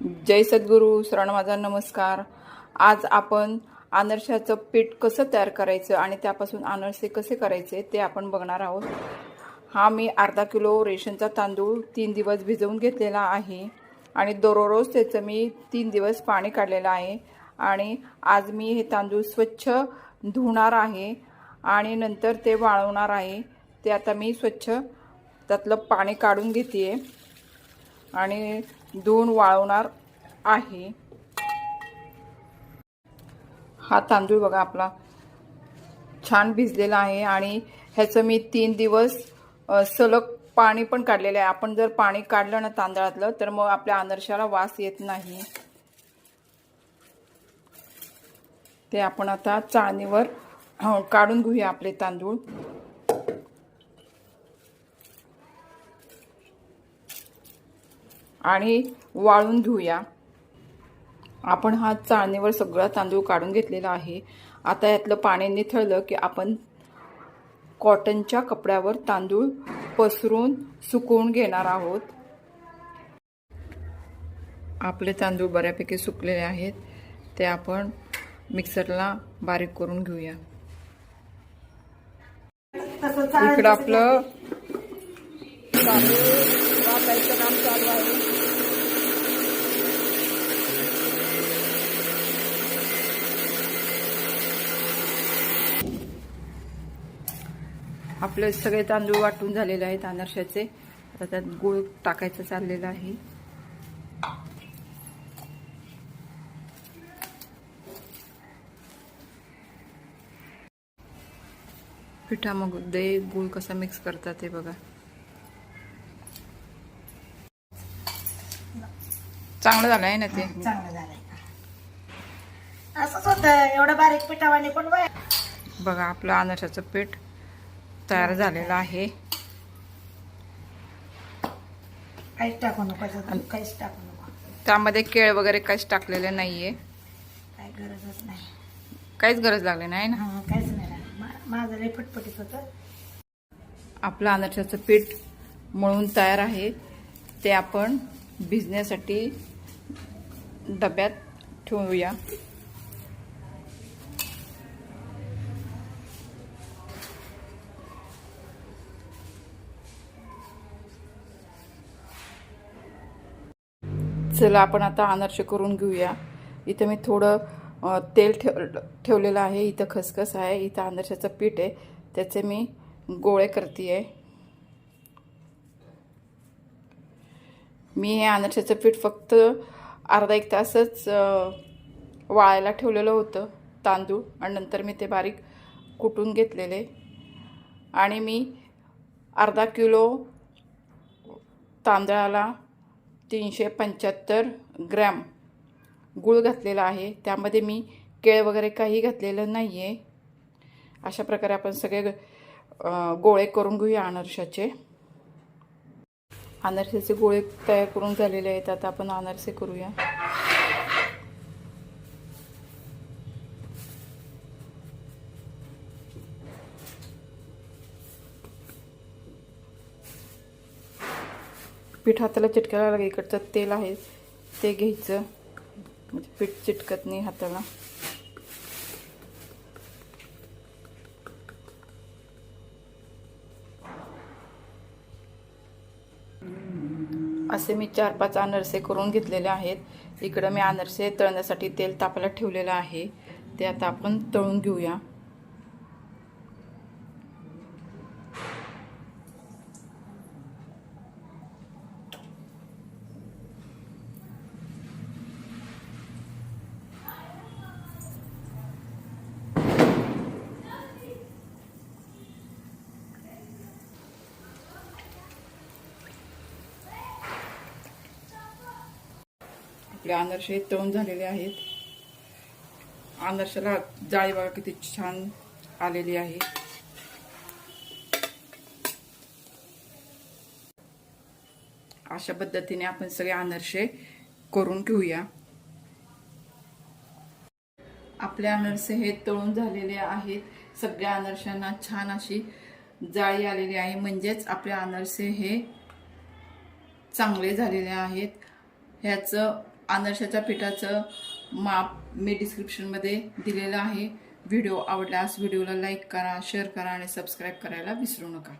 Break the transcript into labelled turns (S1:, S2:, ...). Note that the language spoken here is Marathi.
S1: जय सद्गुरू शरण माझा नमस्कार. आज आपण अनरशाचं पीठ कसं तयार करायचं आणि त्यापासून अनरसे कसे करायचे ते आपण बघणार आहोत. हा मी अर्धा किलो रेशनचा तांदूळ तीन दिवस भिजवून घेतलेला आहे आणि दररोज त्याचं मी तीन दिवस पाणी काढलेलं आहे. आणि आज मी हे तांदूळ स्वच्छ धुणार आहे आणि नंतर ते वाळवणार आहे. ते आता मी स्वच्छ त्यातलं पाणी काढून घेते आहे आणि दोन वाळवणार आहे. हा तांदूळ बघा आपला छान भिजलेला आहे आणि ह्याचं मी तीन दिवस सलग पाणी पण काढलेलं आहे. आपण जर पाणी काढलं ना तांदळातलं तर मग आपल्या अनर्शाला वास येत नाही. ते आपण आता चाळणीवर काढून घेऊया आपले तांदूळ. आणि वाळून घेऊया. आपण हा चाळणीवर सगळा तांदूळ काढून घेतलेला आहे. आता यातलं पाणी निथळलं की आपण कॉटनच्या कपड्यावर तांदूळ पसरून सुकवून घेणार आहोत. आपले तांदूळ बऱ्यापैकी सुकलेले आहेत. ते आपण मिक्सरला बारीक करून घेऊया. इकडं आपलं तांदूळ वाटायचं काम चालू आहे. आपले सगळे तांदूळ वाटून झालेले आहेत अनारशाचे आता त्यात गुळ टाकायचं चाललेलं आहे. पिठामध्ये गुळ कसा मिक्स करतात ते बघा. चांगलं झालं आहे ना ते?
S2: चांगलं झालंय. असंच होतं एवढं बारीक पिठावाने पण
S1: बघा आपलं अनारशाचं पीठ तयार झालेलं आहे.
S2: काहीच टाकू नको त्याच्यात, काहीच टाकू नको.
S1: त्यामध्ये केळ वगैरे काहीच टाकलेले नाहीये.
S2: काय गरजच नाही.
S1: काहीच गरज लागली नाही ना?
S2: हा काहीच नाही लागलं. मा- माझं लय फटफटीत होतं.
S1: आपलं अनारशाचं पीठ मळून तयार आहे. ते आपण भिजण्यासाठी डब्यात ठेवूया. चला आपण आता अनारसे करून घेऊया. इथं मी थोडं तेल ठेव ठेवलेलं आहे. इथं खसखस आहे. इथं अनारशाचं पीठ आहे. त्याचे मी गोळे करते आहे मी हे अनारशाचं पीठ फक्त अर्धा एक तासच वाळायला ठेवलेलं होतं तांदूळ. आणि नंतर मी ते बारीक कुटून घेतलेले. आणि मी अर्धा किलो तांदळाला तीनशे पंच्याहत्तर ग्रॅम गूळ घातलेला आहे. त्यामध्ये मी केळ वगैरे काही घातलेलं नाही आहे अशा प्रकारे आपण सगळे गोळे करून घेऊया अनारशाचे. अनारशाचे गोळे तयार करून झालेले आहेत. आता आपण अनारसे करूया. पीठ हाताला चिटकायला लागेल इकडचं तेल आहे ते घ्यायचं. म्हणजे पीठ चिटकत नाही हाताला. असे मी चार पाच अनरसे करून घेतलेले आहेत. इकडं मी अनरसे तळण्यासाठी तेल तापायला ठेवलेलं आहे. ते आता आपण तळून घेऊया. आपले हे तळून झालेले आहेत. आनर्शाला जाळी बघा किती छान आलेली आहे. अशा पद्धतीने आपण सगळे अनारसे करून घेऊया. आपले अनारसे हे तळून झालेले आहेत. सगळ्या अनर्शांना छान अशी जाळी आलेली आहे. म्हणजेच आपले अनारसे हे चांगले झालेले आहेत. ह्याचं आदर्शाच्या पिठाचं माप मी डिस्क्रिप्शनमध्ये दिलेलं आहे. व्हिडिओ आवडल्यास व्हिडिओला लाईक करा शेअर करा आणि सबस्क्राईब करायला विसरू नका.